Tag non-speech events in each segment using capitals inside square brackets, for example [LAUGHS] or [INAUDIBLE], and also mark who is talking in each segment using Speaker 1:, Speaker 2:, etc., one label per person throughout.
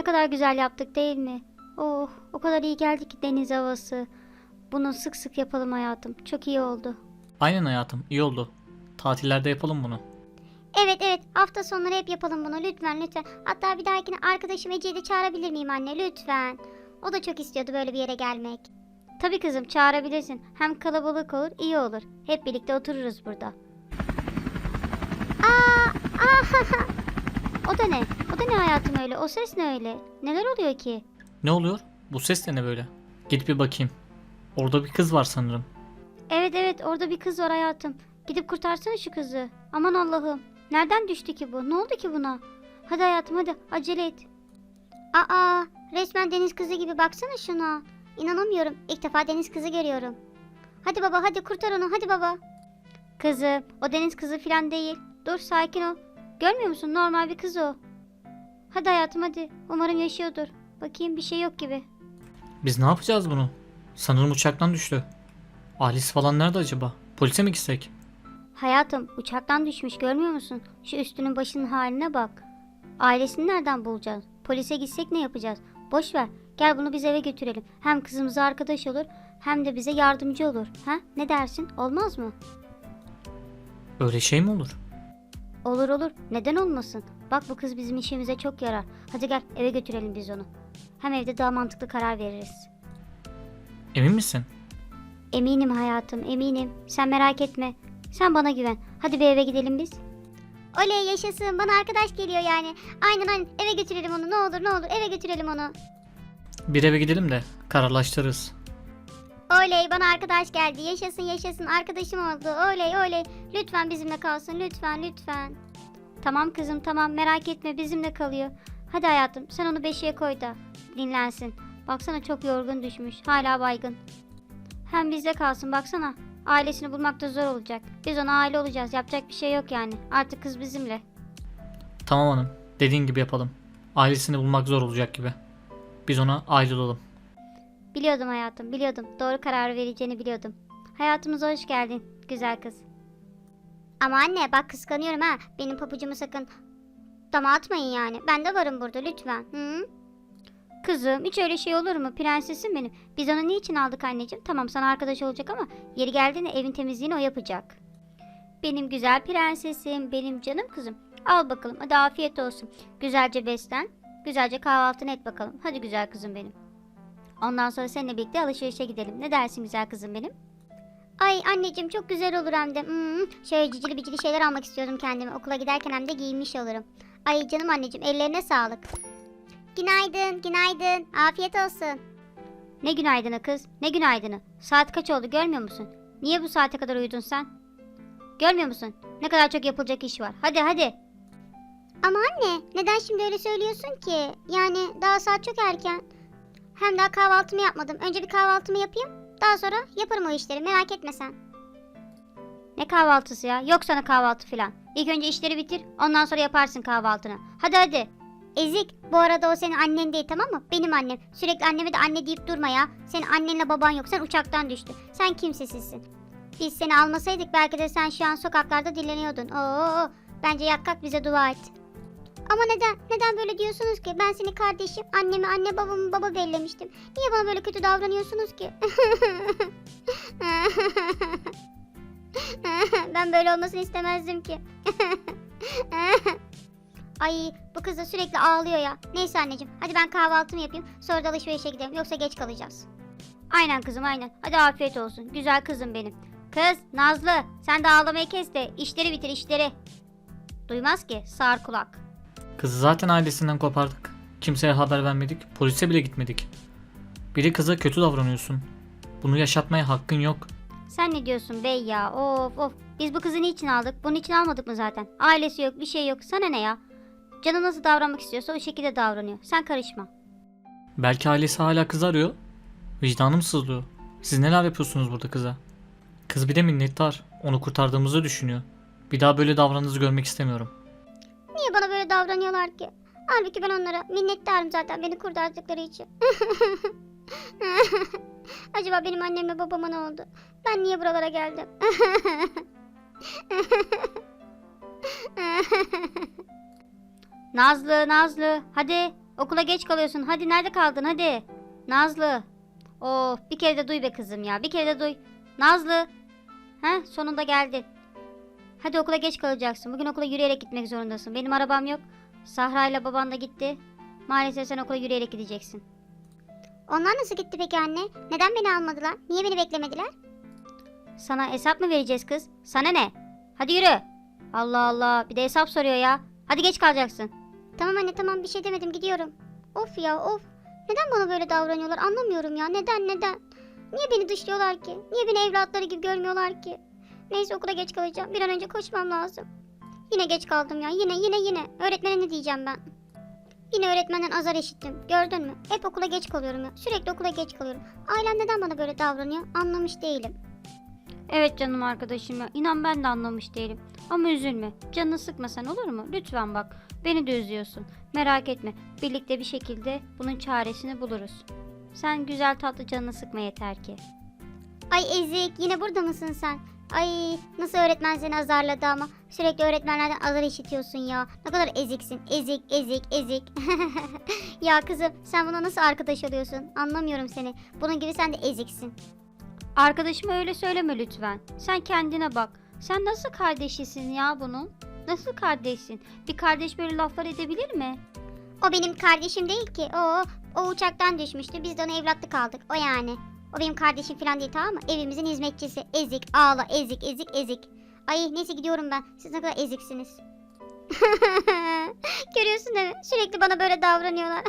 Speaker 1: Ne kadar güzel yaptık değil mi? Oh o kadar iyi geldi ki deniz havası. Bunu sık sık yapalım hayatım. Çok iyi oldu.
Speaker 2: Aynen hayatım iyi oldu. Tatillerde yapalım bunu.
Speaker 3: Evet evet hafta sonları hep yapalım bunu lütfen lütfen. Hatta bir dahakine arkadaşım Ece'yi de çağırabilir miyim anne lütfen. O da çok istiyordu böyle bir yere gelmek.
Speaker 1: Tabii kızım çağırabilirsin. Hem kalabalık olur iyi olur. Hep birlikte otururuz burada.
Speaker 3: Aa, aa, [LAUGHS]
Speaker 1: O da ne? O da ne hayatım öyle? O ses ne öyle? Neler oluyor ki?
Speaker 2: Ne oluyor? Bu ses de ne böyle? Gidip bir bakayım. Orada bir kız var sanırım.
Speaker 1: Evet evet orada bir kız var hayatım. Gidip kurtarsana şu kızı. Aman Allah'ım. Nereden düştü ki bu? Ne oldu ki buna? Hadi hayatım hadi acele et.
Speaker 3: aa, resmen deniz kızı gibi baksana şuna. İnanamıyorum ilk defa deniz kızı görüyorum. Hadi baba hadi kurtar onu hadi baba.
Speaker 1: Kızım o deniz kızı falan değil. Dur sakin ol. Görmüyor musun normal bir kız o. Hadi hayatım hadi. Umarım yaşıyordur. Bakayım bir şey yok gibi.
Speaker 2: Biz ne yapacağız bunu? Sanırım uçaktan düştü. Ailesi falan nerede acaba? Polise mi gitsek?
Speaker 1: Hayatım uçaktan düşmüş görmüyor musun? Şu üstünün başının haline bak. Ailesini nereden bulacağız? Polise gitsek ne yapacağız? Boş ver. Gel bunu biz eve götürelim. Hem kızımıza arkadaş olur hem de bize yardımcı olur. Ha? Ne dersin? Olmaz mı?
Speaker 2: Öyle şey mi olur?
Speaker 1: Olur olur. Neden olmasın? Bak bu kız bizim işimize çok yarar. Hadi gel eve götürelim biz onu. Hem evde daha mantıklı karar veririz.
Speaker 2: Emin misin?
Speaker 1: Eminim hayatım eminim. Sen merak etme. Sen bana güven. Hadi bir eve gidelim biz.
Speaker 3: Oley yaşasın bana arkadaş geliyor yani. Aynen aynen eve götürelim onu ne olur ne olur eve götürelim onu.
Speaker 2: Bir eve gidelim de kararlaştırırız.
Speaker 3: Oley bana arkadaş geldi yaşasın yaşasın arkadaşım oldu oley oley. Lütfen bizimle kalsın lütfen lütfen.
Speaker 1: Tamam kızım tamam merak etme bizimle kalıyor. Hadi hayatım sen onu beşiğe koy da dinlensin. Baksana çok yorgun düşmüş hala baygın. Hem bizde kalsın baksana. Ailesini bulmak da zor olacak. Biz ona aile olacağız yapacak bir şey yok yani. Artık kız bizimle.
Speaker 2: Tamam hanım. Dediğin gibi yapalım. Ailesini bulmak zor olacak gibi. Biz ona aile olalım.
Speaker 1: Biliyordum hayatım biliyordum. Doğru karar vereceğini biliyordum. Hayatımıza hoş geldin güzel kız.
Speaker 3: Ama anne bak kıskanıyorum ha. Benim papucumu sakın dama atmayın yani. Ben de varım burada lütfen. Hı?
Speaker 1: Kızım hiç öyle şey olur mu? Prensesim benim. Biz onu niçin aldık anneciğim? Tamam sana arkadaş olacak ama yeri geldiğinde evin temizliğini o yapacak. Benim güzel prensesim, benim canım kızım. Al bakalım hadi afiyet olsun. Güzelce beslen. Güzelce kahvaltını et bakalım. Hadi güzel kızım benim. Ondan sonra seninle birlikte alışverişe gidelim. Ne dersin güzel kızım benim?
Speaker 3: Ay anneciğim çok güzel olur hem de. Hmm, şöyle cicili bicili şeyler almak istiyordum kendime. Okula giderken hem de giyinmiş olurum. Ay canım anneciğim ellerine sağlık. Günaydın, günaydın. Afiyet olsun.
Speaker 1: Ne günaydını kız? Ne günaydını? Saat kaç oldu görmüyor musun? Niye bu saate kadar uyudun sen? Görmüyor musun? Ne kadar çok yapılacak iş var. Hadi hadi.
Speaker 3: Ama anne neden şimdi öyle söylüyorsun ki? Yani daha saat çok erken. Hem daha kahvaltımı yapmadım. Önce bir kahvaltımı yapayım. Daha sonra yaparım o işleri merak etme sen.
Speaker 1: Ne kahvaltısı ya? Yok sana kahvaltı filan. İlk önce işleri bitir, ondan sonra yaparsın kahvaltını. Hadi hadi.
Speaker 3: Ezik bu arada o senin annen değil tamam mı? Benim annem. Sürekli anneme de anne deyip durma ya. Senin annenle baban yok. Sen uçaktan düştün. Sen kimsesizsin. Biz seni almasaydık belki de sen şu an sokaklarda dileniyordun. Oo, bence yak kalk bize dua et. Ama neden? Neden böyle diyorsunuz ki? Ben seni kardeşim, annemi anne babamı baba bellemiştim. Niye bana böyle kötü davranıyorsunuz ki? [LAUGHS] ben böyle olmasını istemezdim ki. [LAUGHS] Ay bu kız da sürekli ağlıyor ya. Neyse anneciğim hadi ben kahvaltımı yapayım. Sonra da alışverişe gidelim yoksa geç kalacağız.
Speaker 1: Aynen kızım aynen. Hadi afiyet olsun. Güzel kızım benim. Kız Nazlı sen de ağlamayı kes de işleri bitir işleri. Duymaz ki sağır kulak.
Speaker 2: Kızı zaten ailesinden kopardık. Kimseye haber vermedik. Polise bile gitmedik. Biri kıza kötü davranıyorsun. Bunu yaşatmaya hakkın yok.
Speaker 1: Sen ne diyorsun bey ya? Of of. Biz bu kızı niçin aldık? Bunun için almadık mı zaten? Ailesi yok bir şey yok. Sana ne ya? Canı nasıl davranmak istiyorsa o şekilde davranıyor. Sen karışma.
Speaker 2: Belki ailesi hala kızı arıyor. Vicdanım sızlıyor. Siz neler yapıyorsunuz burada kıza? Kız bir de minnettar. Onu kurtardığımızı düşünüyor. Bir daha böyle davranınızı görmek istemiyorum.
Speaker 3: Niye bana böyle davranıyorlar ki? Halbuki ben onlara minnettarım zaten beni kurtardıkları için. [LAUGHS] Acaba benim annemle babama ne oldu? Ben niye buralara geldim? [LAUGHS]
Speaker 1: Nazlı Nazlı hadi Okula geç kalıyorsun. Hadi nerede kaldın hadi. Nazlı. Oh bir kere de duy be kızım ya. Bir kere de duy. Nazlı. Heh sonunda geldin. Hadi okula geç kalacaksın. Bugün okula yürüyerek gitmek zorundasın. Benim arabam yok. Sahra ile baban da gitti. Maalesef sen okula yürüyerek gideceksin.
Speaker 3: Onlar nasıl gitti peki anne? Neden beni almadılar? Niye beni beklemediler?
Speaker 1: Sana hesap mı vereceğiz kız? Sana ne? Hadi yürü. Allah Allah bir de hesap soruyor ya. Hadi geç kalacaksın.
Speaker 3: Tamam anne tamam bir şey demedim gidiyorum. Of ya of. Neden bana böyle davranıyorlar anlamıyorum ya. Neden neden? Niye beni dışlıyorlar ki? Niye beni evlatları gibi görmüyorlar ki? Neyse okula geç kalacağım. Bir an önce koşmam lazım. Yine geç kaldım ya. Yine yine yine. Öğretmene ne diyeceğim ben? Yine öğretmenden azar işittim. Gördün mü? Hep okula geç kalıyorum ya. Sürekli okula geç kalıyorum. Ailem neden bana böyle davranıyor? Anlamış değilim.
Speaker 1: Evet canım arkadaşım ya. İnan ben de anlamış değilim. Ama üzülme. Canını sıkma sen olur mu? Lütfen bak. Beni de üzüyorsun. Merak etme. Birlikte bir şekilde bunun çaresini buluruz. Sen güzel tatlı canını sıkma yeter ki.
Speaker 3: Ay Ezik yine burada mısın sen? Ay nasıl öğretmen seni azarladı ama sürekli öğretmenlerden azar işitiyorsun ya. Ne kadar eziksin. Ezik, ezik, ezik. [LAUGHS] ya kızım sen buna nasıl arkadaş oluyorsun? Anlamıyorum seni. Bunun gibi sen de eziksin.
Speaker 1: Arkadaşıma öyle söyleme lütfen. Sen kendine bak. Sen nasıl kardeşisin ya bunun? Nasıl kardeşsin? Bir kardeş böyle laflar edebilir mi?
Speaker 3: O benim kardeşim değil ki. O, o uçaktan düşmüştü. Biz de ona evlatlık aldık. O yani. O benim kardeşim falan değil tamam mı? Evimizin hizmetçisi. Ezik, ağla, ezik, ezik, ezik. Ay neyse gidiyorum ben. Siz ne kadar eziksiniz. [LAUGHS] Görüyorsun değil mi? Sürekli bana böyle davranıyorlar. [LAUGHS]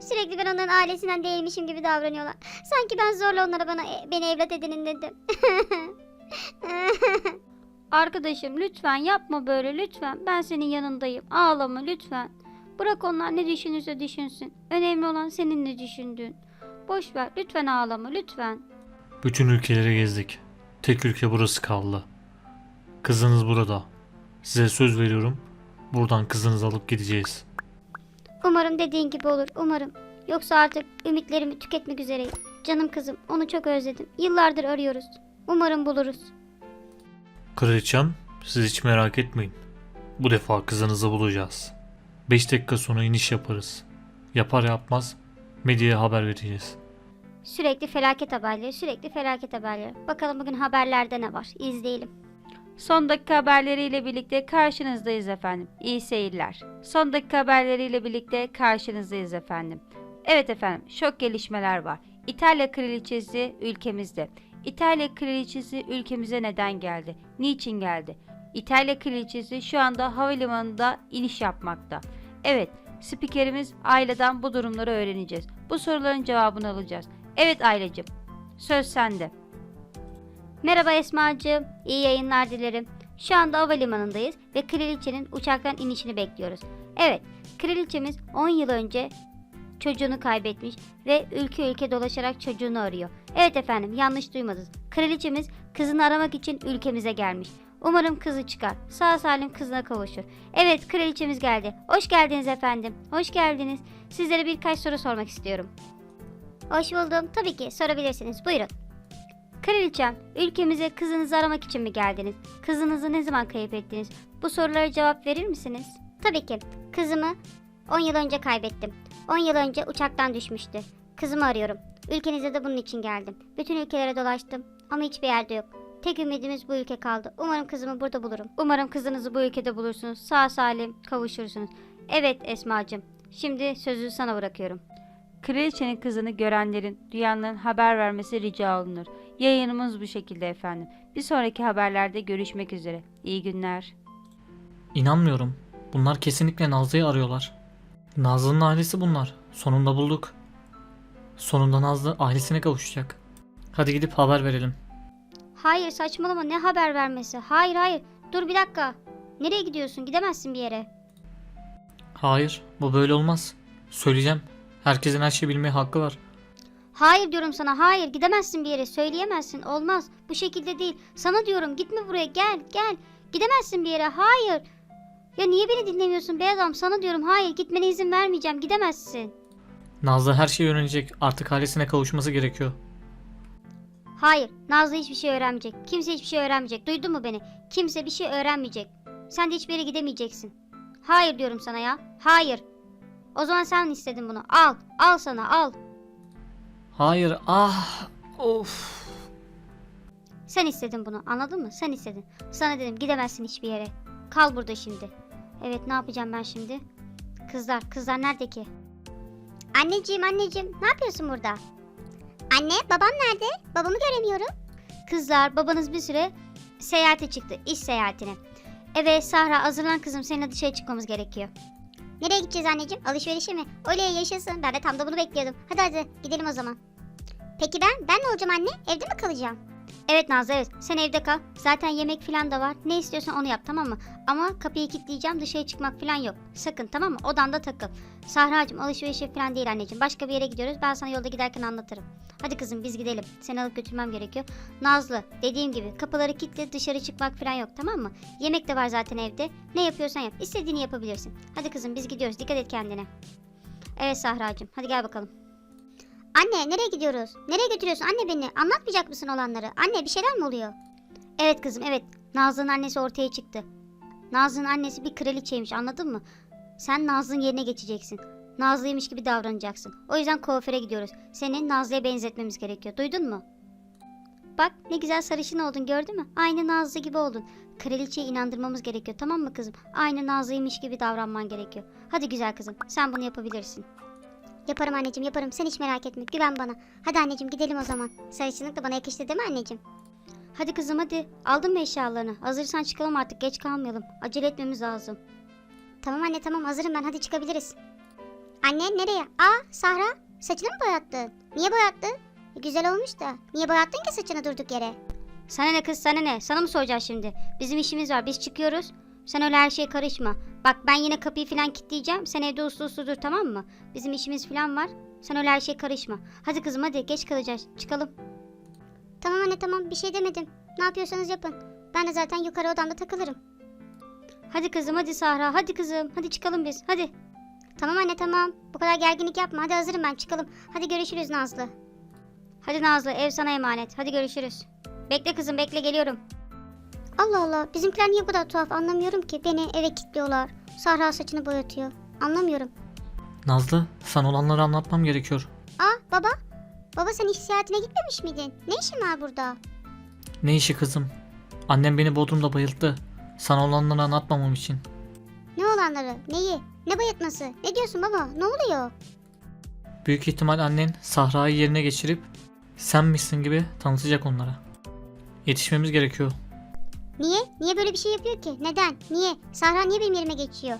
Speaker 3: Sürekli ben onların ailesinden değilmişim gibi davranıyorlar. Sanki ben zorla onlara bana beni evlat edinin dedim. [LAUGHS]
Speaker 1: Arkadaşım lütfen yapma böyle lütfen. Ben senin yanındayım. Ağlama lütfen. Bırak onlar ne düşünürse düşünsün. Önemli olan senin ne düşündüğün. Boş ver lütfen ağlama lütfen.
Speaker 2: Bütün ülkeleri gezdik. Tek ülke burası kaldı. Kızınız burada. Size söz veriyorum. Buradan kızınızı alıp gideceğiz.
Speaker 3: Umarım dediğin gibi olur. Umarım. Yoksa artık ümitlerimi tüketmek üzereyim. Canım kızım. Onu çok özledim. Yıllardır arıyoruz. Umarım buluruz.
Speaker 2: Kraliçem, siz hiç merak etmeyin. Bu defa kızınızı bulacağız. 5 dakika sonra iniş yaparız. Yapar yapmaz medyaya haber vereceğiz.
Speaker 1: Sürekli felaket haberleri, sürekli felaket haberleri. Bakalım bugün haberlerde ne var? İzleyelim.
Speaker 4: Son dakika haberleriyle birlikte karşınızdayız efendim. İyi seyirler. Son dakika haberleriyle birlikte karşınızdayız efendim. Evet efendim, şok gelişmeler var. İtalya kraliçesi ülkemizde. İtalya kraliçesi ülkemize neden geldi? Niçin geldi? İtalya kraliçesi şu anda havalimanında iniş yapmakta. Evet, spikerimiz Ayla'dan bu durumları öğreneceğiz. Bu soruların cevabını alacağız. Evet Aylacığım, söz sende.
Speaker 1: Merhaba Esma'cığım. İyi yayınlar dilerim. Şu anda havalimanındayız ve kraliçenin uçaktan inişini bekliyoruz. Evet, kraliçemiz 10 yıl önce çocuğunu kaybetmiş ve ülke ülke dolaşarak çocuğunu arıyor. Evet efendim, yanlış duymadınız. Kraliçemiz kızını aramak için ülkemize gelmiş. Umarım kızı çıkar. Sağ salim kızına kavuşur. Evet, kraliçemiz geldi. Hoş geldiniz efendim. Hoş geldiniz. Sizlere birkaç soru sormak istiyorum.
Speaker 3: Hoş buldum. Tabii ki sorabilirsiniz. Buyurun.
Speaker 1: Kraliçem, ülkemize kızınızı aramak için mi geldiniz? Kızınızı ne zaman kayıp ettiniz? Bu sorulara cevap verir misiniz?
Speaker 3: Tabii ki. Kızımı 10 yıl önce kaybettim. 10 yıl önce uçaktan düşmüştü. Kızımı arıyorum. Ülkenize de bunun için geldim. Bütün ülkelere dolaştım ama hiçbir yerde yok. Tek ümidimiz bu ülke kaldı. Umarım kızımı burada bulurum.
Speaker 1: Umarım kızınızı bu ülkede bulursunuz. Sağ salim kavuşursunuz. Evet Esma'cığım. Şimdi sözü sana bırakıyorum.
Speaker 4: Kraliçenin kızını görenlerin, duyanların haber vermesi rica olunur. Yayınımız bu şekilde efendim. Bir sonraki haberlerde görüşmek üzere. İyi günler.
Speaker 2: İnanmıyorum. Bunlar kesinlikle Nazlı'yı arıyorlar. Nazlı'nın ailesi bunlar. Sonunda bulduk. Sonunda Nazlı ailesine kavuşacak. Hadi gidip haber verelim.
Speaker 1: Hayır saçmalama ne haber vermesi? Hayır hayır. Dur bir dakika. Nereye gidiyorsun? Gidemezsin bir yere.
Speaker 2: Hayır, bu böyle olmaz. Söyleyeceğim. Herkesin her şeyi bilmeye hakkı var.
Speaker 1: Hayır diyorum sana. Hayır gidemezsin bir yere. Söyleyemezsin. Olmaz. Bu şekilde değil. Sana diyorum gitme buraya. Gel gel. Gidemezsin bir yere. Hayır. Ya niye beni dinlemiyorsun be adam? Sana diyorum hayır gitmene izin vermeyeceğim. Gidemezsin.
Speaker 2: Nazlı her şeyi öğrenecek. Artık ailesine kavuşması gerekiyor.
Speaker 1: Hayır, Nazlı hiçbir şey öğrenmeyecek. Kimse hiçbir şey öğrenmeyecek. Duydun mu beni? Kimse bir şey öğrenmeyecek. Sen de hiçbir yere gidemeyeceksin. Hayır diyorum sana ya. Hayır. O zaman sen istedin bunu. Al. Al sana al.
Speaker 2: Hayır ah of.
Speaker 1: Sen istedin bunu. Anladın mı? Sen istedin. Sana dedim gidemezsin hiçbir yere. Kal burada şimdi. Evet ne yapacağım ben şimdi? Kızlar. Kızlar nerede ki?
Speaker 3: Anneciğim anneciğim ne yapıyorsun burada? Anne babam nerede? Babamı göremiyorum.
Speaker 1: Kızlar babanız bir süre seyahate çıktı. iş seyahatine. Evet Sahra hazırlan kızım. Seninle dışarı çıkmamız gerekiyor.
Speaker 3: Nereye gideceğiz anneciğim? Alışverişe mi? Oley yaşasın. Ben de tam da bunu bekliyordum. Hadi hadi gidelim o zaman. Peki ben? Ben ne olacağım anne? Evde mi kalacağım?
Speaker 1: Evet Nazlı evet. Sen evde kal. Zaten yemek falan da var. Ne istiyorsan onu yap tamam mı? Ama kapıyı kilitleyeceğim. Dışarı çıkmak falan yok. Sakın tamam mı? Odanda takıl. Sahra'cığım alışverişe falan değil anneciğim. Başka bir yere gidiyoruz. Ben sana yolda giderken anlatırım. Hadi kızım biz gidelim. Seni alıp götürmem gerekiyor. Nazlı dediğim gibi kapıları kilitle dışarı çıkmak falan yok tamam mı? Yemek de var zaten evde. Ne yapıyorsan yap. İstediğini yapabilirsin. Hadi kızım biz gidiyoruz. Dikkat et kendine. Evet Sahra'cığım. Hadi gel bakalım.
Speaker 3: Anne nereye gidiyoruz? Nereye götürüyorsun anne beni? Anlatmayacak mısın olanları? Anne bir şeyler mi oluyor?
Speaker 1: Evet kızım evet. Nazlı'nın annesi ortaya çıktı. Nazlı'nın annesi bir kraliçeymiş anladın mı? Sen Nazlı'nın yerine geçeceksin. Nazlı'ymış gibi davranacaksın. O yüzden kuaföre gidiyoruz. Seni Nazlı'ya benzetmemiz gerekiyor. Duydun mu? Bak ne güzel sarışın oldun gördün mü? Aynı Nazlı gibi oldun. Kraliçeyi inandırmamız gerekiyor tamam mı kızım? Aynı Nazlı'ymış gibi davranman gerekiyor. Hadi güzel kızım sen bunu yapabilirsin.
Speaker 3: Yaparım anneciğim yaparım. Sen hiç merak etme. Güven bana. Hadi anneciğim gidelim o zaman. Sarışınlık da bana yakıştı değil mi anneciğim?
Speaker 1: Hadi kızım hadi. Aldın mı eşyalarını? Hazırsan çıkalım artık geç kalmayalım. Acele etmemiz lazım.
Speaker 3: Tamam anne tamam hazırım ben. Hadi çıkabiliriz. Anne nereye? Aa Sahra saçını mı boyattın? Niye boyattın? E, güzel olmuş da. Niye boyattın ki saçını durduk yere?
Speaker 1: Sana ne kız sana ne? Sana mı soracağız şimdi? Bizim işimiz var biz çıkıyoruz. Sen öyle her şeye karışma. Bak ben yine kapıyı falan kilitleyeceğim. Sen evde uslu uslu dur tamam mı? Bizim işimiz falan var. Sen öyle her şeye karışma. Hadi kızım hadi geç kalacağız. Çıkalım.
Speaker 3: Tamam anne tamam bir şey demedim. Ne yapıyorsanız yapın. Ben de zaten yukarı odamda takılırım.
Speaker 1: Hadi kızım hadi Sahra hadi kızım. Hadi çıkalım biz hadi.
Speaker 3: Tamam anne tamam. Bu kadar gerginlik yapma. Hadi hazırım ben çıkalım. Hadi görüşürüz Nazlı.
Speaker 1: Hadi Nazlı ev sana emanet. Hadi görüşürüz. Bekle kızım bekle geliyorum.
Speaker 3: Allah Allah bizimkiler niye bu kadar tuhaf anlamıyorum ki. Beni eve kilitliyorlar. Sahra saçını boyatıyor. Anlamıyorum.
Speaker 2: Nazlı sana olanları anlatmam gerekiyor.
Speaker 3: Aa baba. Baba sen iş seyahatine gitmemiş miydin? Ne işin var burada?
Speaker 2: Ne işi kızım? Annem beni Bodrum'da bayılttı. Sana olanları anlatmamam için.
Speaker 3: Ne olanları? Neyi? Ne bayatması? Ne diyorsun baba? Ne oluyor?
Speaker 2: Büyük ihtimal annen Sahra'yı yerine geçirip sen misin gibi tanıtacak onlara. Yetişmemiz gerekiyor.
Speaker 3: Niye? Niye böyle bir şey yapıyor ki? Neden? Niye? Sahra niye benim yerime geçiyor?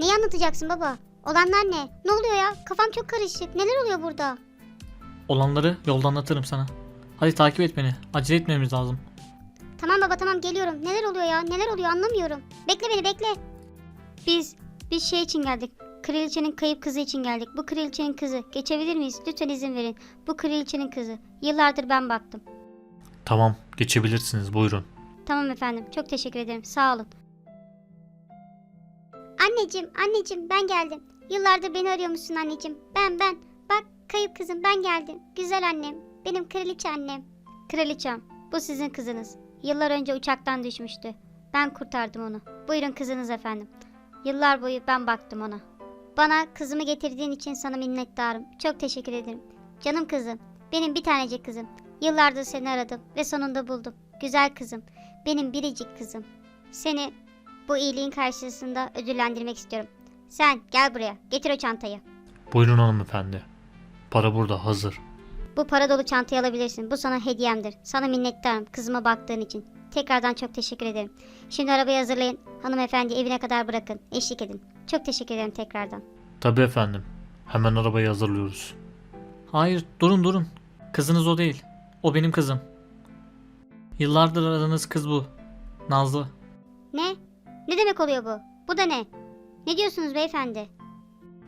Speaker 3: Neyi anlatacaksın baba? Olanlar ne? Ne oluyor ya? Kafam çok karışık. Neler oluyor burada?
Speaker 2: Olanları yolda anlatırım sana. Hadi takip et beni. Acele etmemiz lazım.
Speaker 3: Tamam baba tamam geliyorum. Neler oluyor ya? Neler oluyor anlamıyorum. Bekle beni bekle.
Speaker 1: Biz biz şey için geldik. Kraliçenin kayıp kızı için geldik. Bu kraliçenin kızı. Geçebilir miyiz? Lütfen izin verin. Bu kraliçenin kızı. Yıllardır ben baktım.
Speaker 2: Tamam, geçebilirsiniz. Buyurun.
Speaker 1: Tamam efendim. Çok teşekkür ederim. Sağ olun.
Speaker 3: Anneciğim anneciğim ben geldim. Yıllardır beni arıyormuşsun anneciğim. Ben ben. Bak kayıp kızım ben geldim. Güzel annem. Benim kraliçe annem.
Speaker 1: Kraliçem, bu sizin kızınız. Yıllar önce uçaktan düşmüştü. Ben kurtardım onu. Buyurun kızınız efendim. Yıllar boyu ben baktım ona. Bana kızımı getirdiğin için sana minnettarım. Çok teşekkür ederim. Canım kızım, benim bir tanecik kızım. Yıllardır seni aradım ve sonunda buldum. Güzel kızım, benim biricik kızım. Seni bu iyiliğin karşısında ödüllendirmek istiyorum. Sen gel buraya, getir o çantayı.
Speaker 2: Buyurun hanımefendi. Para burada hazır.
Speaker 1: Bu para dolu çantayı alabilirsin. Bu sana hediyemdir. Sana minnettarım kızıma baktığın için. Tekrardan çok teşekkür ederim. Şimdi arabayı hazırlayın. Hanımefendi evine kadar bırakın. Eşlik edin. Çok teşekkür ederim tekrardan.
Speaker 2: Tabii efendim. Hemen arabayı hazırlıyoruz. Hayır, durun durun. Kızınız o değil. O benim kızım. Yıllardır aradığınız kız bu. Nazlı.
Speaker 1: Ne? Ne demek oluyor bu? Bu da ne? Ne diyorsunuz beyefendi?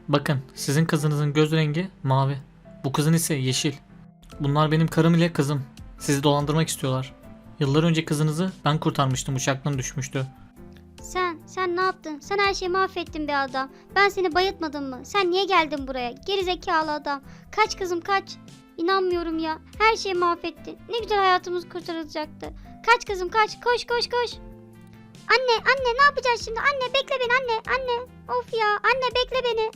Speaker 2: Bakın, sizin kızınızın göz rengi mavi. Bu kızın ise yeşil. Bunlar benim karım ile kızım. Sizi dolandırmak istiyorlar. Yıllar önce kızınızı ben kurtarmıştım uçaktan düşmüştü.
Speaker 1: Sen, sen ne yaptın? Sen her şeyi mahvettin be adam. Ben seni bayıltmadım mı? Sen niye geldin buraya? Gerizekalı adam. Kaç kızım kaç. İnanmıyorum ya. Her şeyi mahvettin. Ne güzel hayatımız kurtarılacaktı. Kaç kızım kaç. Koş koş koş. Anne anne ne yapacağız şimdi? Anne bekle beni anne anne. Of ya anne bekle beni.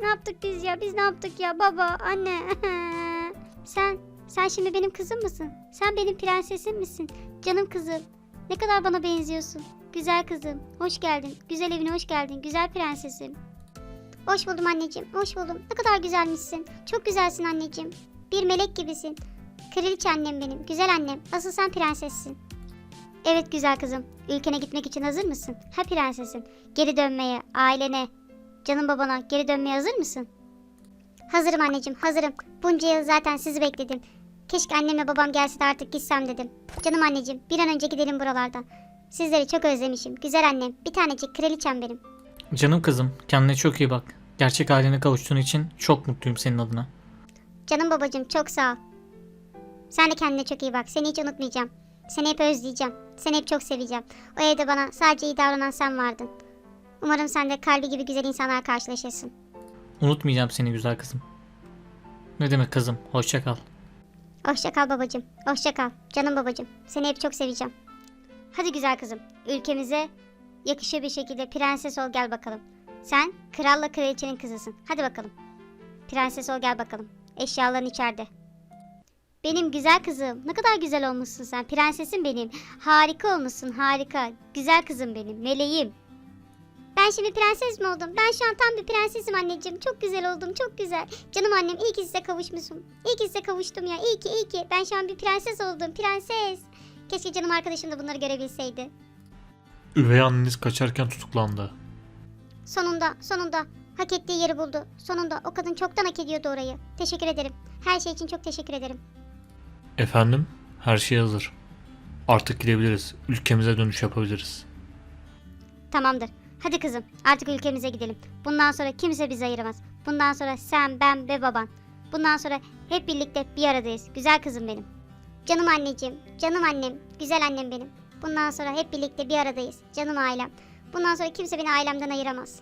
Speaker 1: [LAUGHS] ne yaptık biz ya? Biz ne yaptık ya baba anne. [LAUGHS] sen sen şimdi benim kızım mısın? Sen benim prensesim misin? Canım kızım. Ne kadar bana benziyorsun. Güzel kızım. Hoş geldin. Güzel evine hoş geldin. Güzel prensesim. Hoş buldum anneciğim. Hoş buldum. Ne kadar güzelmişsin. Çok güzelsin anneciğim. Bir melek gibisin. Kraliçe annem benim. Güzel annem. Asıl sen prensessin. Evet güzel kızım. Ülkene gitmek için hazır mısın? Ha prensesim. Geri dönmeye, ailene, canım babana geri dönmeye hazır mısın? Hazırım anneciğim, hazırım. Bunca yıl zaten sizi bekledim. Keşke annemle babam gelse de artık gitsem dedim. Canım anneciğim, bir an önce gidelim buralardan. Sizleri çok özlemişim. Güzel annem, bir tanecik kraliçem benim.
Speaker 2: Canım kızım kendine çok iyi bak. Gerçek ailene kavuştuğun için çok mutluyum senin adına.
Speaker 1: Canım babacığım çok sağ ol. Sen de kendine çok iyi bak. Seni hiç unutmayacağım. Seni hep özleyeceğim. Seni hep çok seveceğim. O evde bana sadece iyi davranan sen vardın. Umarım sen de kalbi gibi güzel insanlar karşılaşırsın.
Speaker 2: Unutmayacağım seni güzel kızım. Ne demek kızım hoşça kal.
Speaker 1: Hoşça kal babacığım. Hoşça kal. Canım babacığım. Seni hep çok seveceğim. Hadi güzel kızım. Ülkemize yakışır bir şekilde prenses ol gel bakalım. Sen kralla kraliçenin kızısın. Hadi bakalım. Prenses ol gel bakalım. Eşyaların içeride. Benim güzel kızım. Ne kadar güzel olmuşsun sen. Prensesim benim. Harika olmuşsun harika. Güzel kızım benim. Meleğim. Ben şimdi prenses mi oldum? Ben şu an tam bir prensesim anneciğim. Çok güzel oldum. Çok güzel. Canım annem iyi ki size kavuşmuşum. İyi ki size kavuştum ya. İyi ki iyi ki. Ben şu an bir prenses oldum. Prenses. Keşke canım arkadaşım da bunları görebilseydi.
Speaker 2: Üvey anneniz kaçarken tutuklandı.
Speaker 1: Sonunda, sonunda hak ettiği yeri buldu. Sonunda o kadın çoktan hak ediyordu orayı. Teşekkür ederim. Her şey için çok teşekkür ederim.
Speaker 2: Efendim her şey hazır. Artık gidebiliriz. Ülkemize dönüş yapabiliriz.
Speaker 1: Tamamdır. Hadi kızım artık ülkemize gidelim. Bundan sonra kimse bizi ayıramaz. Bundan sonra sen, ben ve baban. Bundan sonra hep birlikte bir aradayız. Güzel kızım benim. Canım anneciğim, canım annem, güzel annem benim. Bundan sonra hep birlikte bir aradayız. Canım ailem. Bundan sonra kimse beni ailemden ayıramaz.